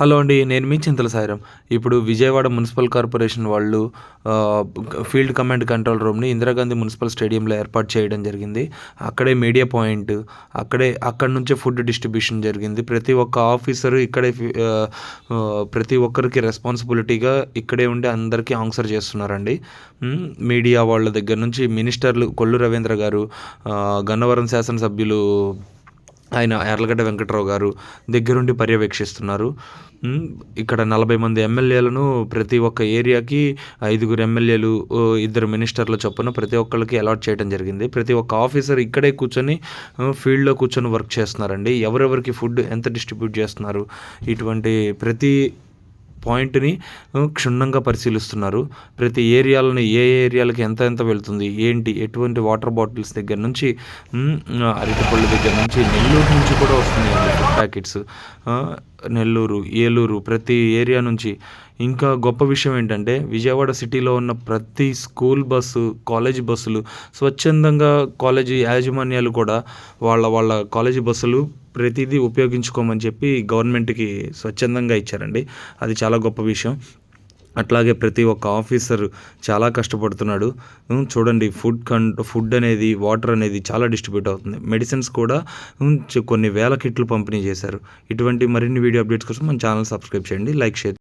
Hello అండి నేను మీ చింతల సాయిరం. ఇప్పుడు విజయవాడ మున్సిపల్ కార్పొరేషన్ వాళ్ళు ఫీల్డ్ కమాండ్ కంట్రోల్ రూమ్ని ఇందిరాగాంధీ మున్సిపల్ స్టేడియంలో ఏర్పాటు చేయడం జరిగింది. అక్కడే మీడియా పాయింట్ అక్కడే అక్కడ నుంచే ఫుడ్ డిస్ట్రిబ్యూషన్ జరిగింది. ప్రతి ఒక్క ఆఫీసరు ఇక్కడే ప్రతి ఒక్కరికి రెస్పాన్సిబిలిటీగా ఇక్కడే ఉండి అందరికీ ఆన్సర్ చేస్తున్నారండి. మీడియా వాళ్ళ దగ్గర నుంచి మినిస్టర్లు కొల్లు రవీంద్ర గారు గన్నవరం శాసనసభ్యులు ఆయన యార్లగడ్డ వెంకట్రావు గారు దగ్గరుండి పర్యవేక్షిస్తున్నారు. ఇక్కడ నలభై మంది ఎమ్మెల్యేలను ప్రతి ఒక్క ఏరియాకి ఐదుగురు ఎమ్మెల్యేలు ఇద్దరు మినిస్టర్ల చొప్పున ప్రతి ఒక్కరికి అలాట్ చేయడం జరిగింది. ప్రతి ఒక్క ఆఫీసర్ ఇక్కడే కూర్చొని ఫీల్డ్లో కూర్చొని వర్క్ చేస్తున్నారండి. ఎవరెవరికి ఫుడ్ ఎంత డిస్ట్రిబ్యూట్ చేస్తున్నారు? ఇటువంటి ప్రతి పాయింట్ని క్షుణ్ణంగా పరిశీలిస్తున్నారు. ప్రతి ఏరియాలని ఏ ఏరియాలకి ఎంత ఎంత వెళ్తుంది ఏంటి ఎటువంటి వాటర్ బాటిల్స్ దగ్గర నుంచి మ్, అరటిపళ్ళు దగ్గర నుంచి నెల్లూరు నుంచి కూడా వస్తున్నాయి ప్యాకెట్స్ నెల్లూరు ఏలూరు ప్రతి ఏరియా నుంచి. ఇంకా గొప్ప విషయం ఏంటంటే విజయవాడ సిటీలో ఉన్న ప్రతి స్కూల్ బస్సు కాలేజీ బస్సులు స్వచ్ఛందంగా కాలేజీ యాజమాన్యాలు కూడా వాళ్ళ వాళ్ళ కాలేజీ బస్సులు ప్రతిదీ ఉపయోగించుకోమని చెప్పి గవర్నమెంట్కి స్వచ్ఛందంగా ఇచ్చారండి. అది చాలా గొప్ప విషయం. అట్లాగే ప్రతి ఒక్క ఆఫీసర్ చాలా కష్టపడుతున్నాడు. చూడండి ఫుడ్ కన్ ఫుడ్ అనేది వాటర్ అనేది చాలా డిస్ట్రిబ్యూట్ అవుతుంది. మెడిసిన్స్ కూడా కొన్ని వేల కిట్లు పంపిణీ చేశారు. ఇటువంటి మరిన్ని వీడియో అప్డేట్స్ కోసం మన ఛానల్ సబ్స్క్రైబ్ చేయండి లైక్ చేయండి